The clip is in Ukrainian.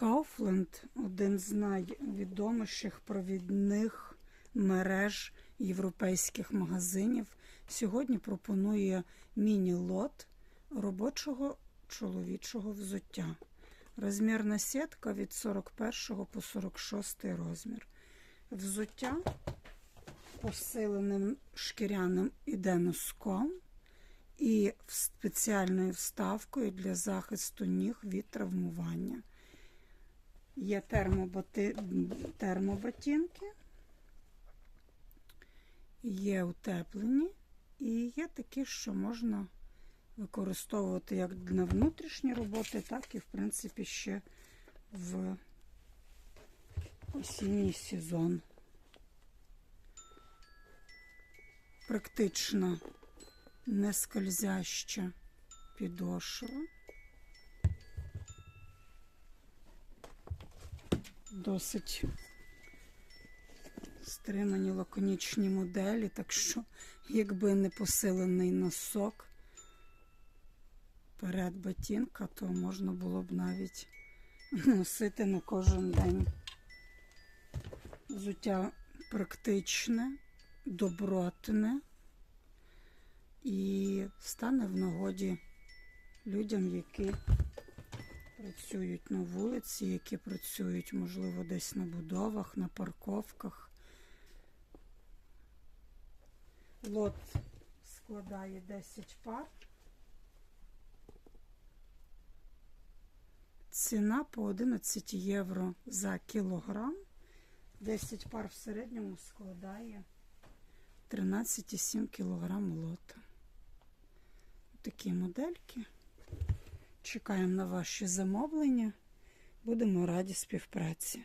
Kaufland – один з найвідоміших провідних мереж європейських магазинів. Сьогодні пропонує міні-лот робочого чоловічого взуття. Розмірна сітка від 41 по 46 розмір. Взуття посиленим шкіряним іде носком і спеціальною вставкою для захисту ніг від травмування. Є термобати... термоботинки, є утеплені і є такі, що можна використовувати як на внутрішні роботи, так і, в принципі, ще в осінній сезон. Практично нескользяща підошва. Досить стримані лаконічні моделі, так що, якби не посилений носок перед ботинка, то можна було б навіть носити на кожен день. Взуття практичне, добротне і стане в нагоді людям, які працюють на вулиці, які працюють, можливо, десь на будовах, на парковках. Лот складає 10 пар. Ціна по 11 євро за кілограм. 10 пар в середньому складає 13,7 кілограм лота. Такі модельки. Чекаємо на ваші замовлення. Будемо раді співпраці.